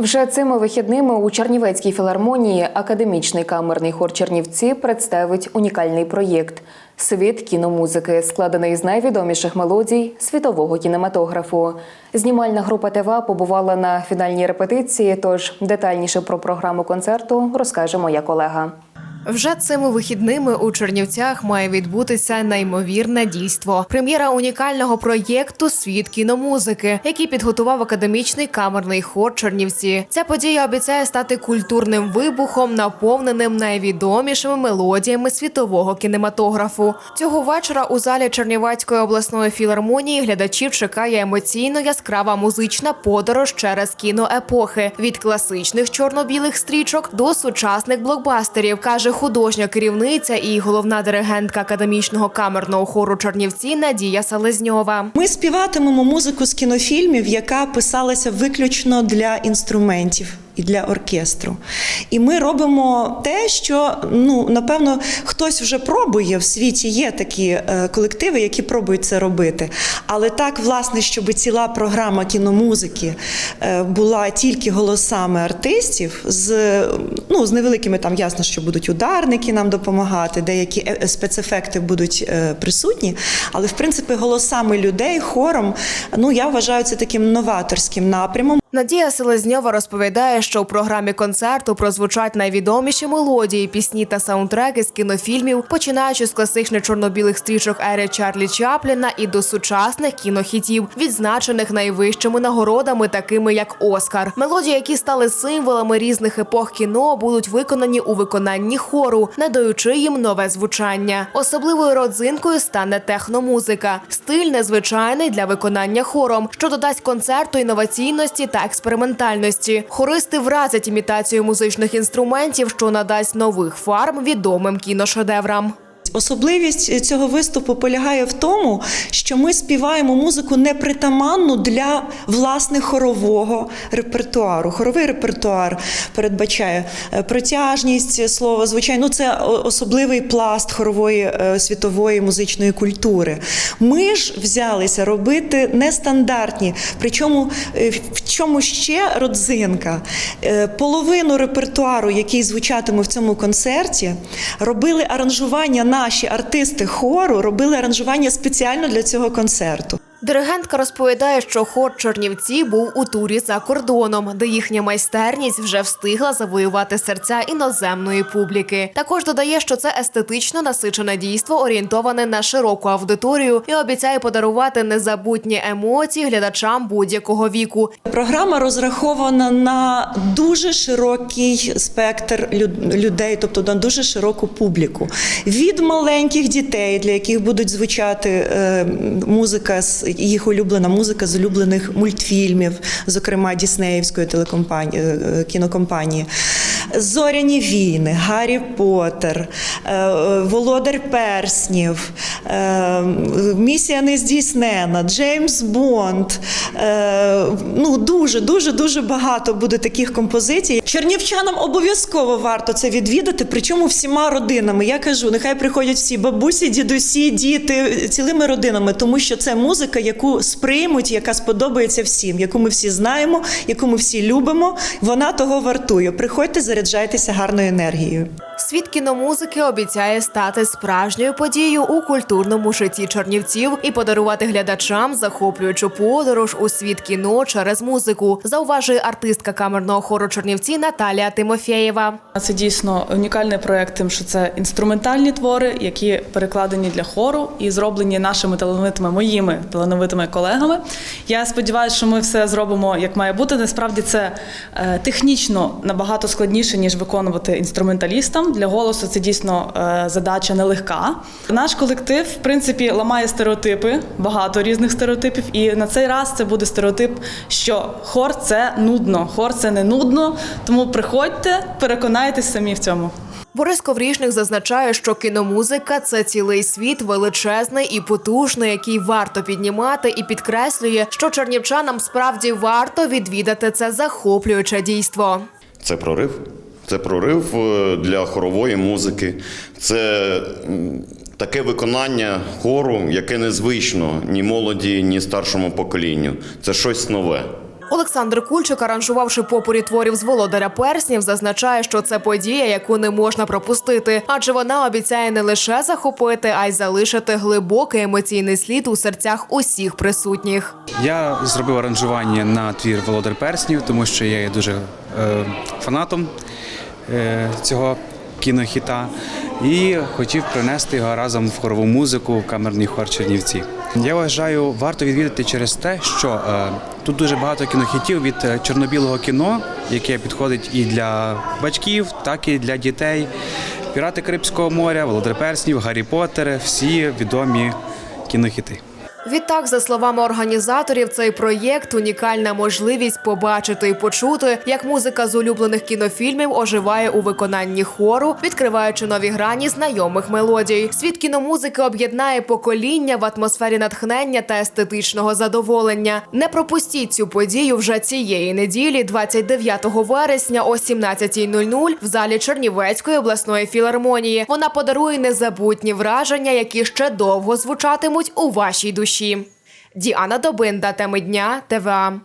Вже цими вихідними у Чернівецькій філармонії академічний камерний хор Чернівці представить унікальний проєкт Світ кіномузики, складений з найвідоміших мелодій світового кінематографу. Знімальна група ТВА побувала на фінальній репетиції. Тож детальніше про програму концерту розкаже моя колега. Вже цими вихідними у Чернівцях має відбутися неймовірне дійство. Прем'єра унікального проєкту Світ кіномузики, який підготував академічний камерний хор Чернівці. Ця подія обіцяє стати культурним вибухом, наповненим найвідомішими мелодіями світового кінематографу. Цього вечора у залі Чернівецької обласної філармонії глядачів чекає емоційно яскрава музична подорож через кіноепохи від класичних чорно-білих стрічок до сучасних блокбастерів, каже художня керівниця і головна диригентка академічного камерного хору Чернівці Надія Селезньова. Ми співатимемо музику з кінофільмів, яка писалася виключно для інструментів. І для оркестру, і ми робимо те, що ну напевно хтось вже пробує в світі. Є такі е, колективи, які пробують це робити. Але так, власне, щоб ціла програма кіномузики е, була тільки голосами артистів, з ну з невеликими там ясно, що будуть ударники нам допомагати, деякі е- спецефекти будуть присутні. Але в принципі голосами людей, хором, ну я вважаю це таким новаторським напрямом. Надія Селезньова розповідає, що у програмі концерту прозвучать найвідоміші мелодії, пісні та саундтреки з кінофільмів, починаючи з класичних чорно-білих стрічок ери Чарлі Чапліна і до сучасних кінохітів, відзначених найвищими нагородами, такими як Оскар. Мелодії, які стали символами різних епох кіно, будуть виконані у виконанні хору, надаючи їм нове звучання. Особливою родзинкою стане техномузика, стиль незвичайний для виконання хором, що додасть концерту інноваційності та експериментальності. Хористи вразять імітацію музичних інструментів, що надасть нових фарм відомим кіношедеврам. Особливість цього виступу полягає в тому, що ми співаємо музику непритаманну для власне хорового репертуару. Хоровий репертуар передбачає е, протяжність слова, звичайно, це особливий пласт хорової е, світової музичної культури. Ми ж взялися робити нестандартні, причому е, в чому ще родзинка. Е, Половину репертуару, який звучатиме в цьому концерті, робили аранжування наші артисти хору, робили аранжування спеціально для цього концерту. Диригентка розповідає, що хор Чернівці був у турі за кордоном, де їхня майстерність вже встигла завоювати серця іноземної публіки. Також додає, що це естетично насичене дійство, орієнтоване на широку аудиторію, і обіцяє подарувати незабутні емоції глядачам будь-якого віку. Програма розрахована на дуже широкий спектр людей, тобто на дуже широку публіку. Від маленьких дітей, для яких будуть звучати е, музика з їх улюблена музика з улюблених мультфільмів, зокрема Діснеївської телекомпанії е, кінокомпанії. Зоряні війни, Гаррі Поттер, е, Володар Перснів, е, Місія нездійснена, Джеймс Бонд. Е, Ну, дуже, дуже, дуже багато буде таких композицій. Чернівчанам обов'язково варто це відвідати, причому всіма родинами. Я кажу, нехай приходять всі бабусі, дідусі, діти цілими родинами, тому що це музика, яку сприймуть, яка сподобається всім, яку ми всі знаємо, яку ми всі любимо. Вона того вартує. Приходьте, заряджайтеся гарною енергією. Світ кіномузики обіцяє стати справжньою подією у культурному житті чернівців і подарувати глядачам захоплюючу подорож у світ кіно через музику. Зауважує артистка камерного хору Чернівці Наталія Тимофєєва. Це дійсно унікальний проект, тим, що це інструментальні твори, які перекладені для хору і зроблені нашими талановитими моїми талановитими колегами. Я сподіваюся, що ми все зробимо як має бути. Насправді це е, технічно набагато складніше ніж виконувати інструменталістам. Для голосу це дійсно е, задача нелегка. Наш колектив, в принципі, ламає стереотипи, багато різних стереотипів. І на цей раз це буде стереотип, що хор це нудно, хор це не нудно. Тому приходьте, переконайтесь самі в цьому. Борис Коврішник зазначає, що кіномузика це цілий світ величезний і потужний, який варто піднімати, і підкреслює, що чернівчанам справді варто відвідати це захоплююче дійство. Це прорив. Це прорив е, для хорової музики. Це таке виконання хору, яке незвично ні молоді, ні старшому поколінню. Це щось нове. Олександр Кульчик, аранжувавши попурі творів з володаря перснів, зазначає, що це подія, яку не можна пропустити, адже вона обіцяє не лише захопити, а й залишити глибокий емоційний слід у серцях усіх присутніх. Я зробив аранжування на твір Володар Перснів, тому що я є дуже фанатом е, цього кінохіта і хотів принести його разом в хорову музику в камерний хор Чернівці. Я вважаю, варто відвідати через те, що е, тут дуже багато кінохітів від е, чорно-білого кіно, яке підходить і для батьків, так і для дітей. Пірати Карибського моря, Володар Перснів, Гаррі Поттер, всі відомі кінохіти. Відтак, за словами організаторів, цей проєкт унікальна можливість побачити і почути, як музика з улюблених кінофільмів оживає у виконанні хору, відкриваючи нові грані знайомих мелодій. Світ кіномузики об'єднає покоління в атмосфері натхнення та естетичного задоволення. Не пропустіть цю подію вже цієї неділі, 29 вересня о 17.00 в залі Чернівецької обласної філармонії. Вона подарує незабутні враження, які ще довго звучатимуть у вашій душі. Діана Добинда, теми дня, ТВА.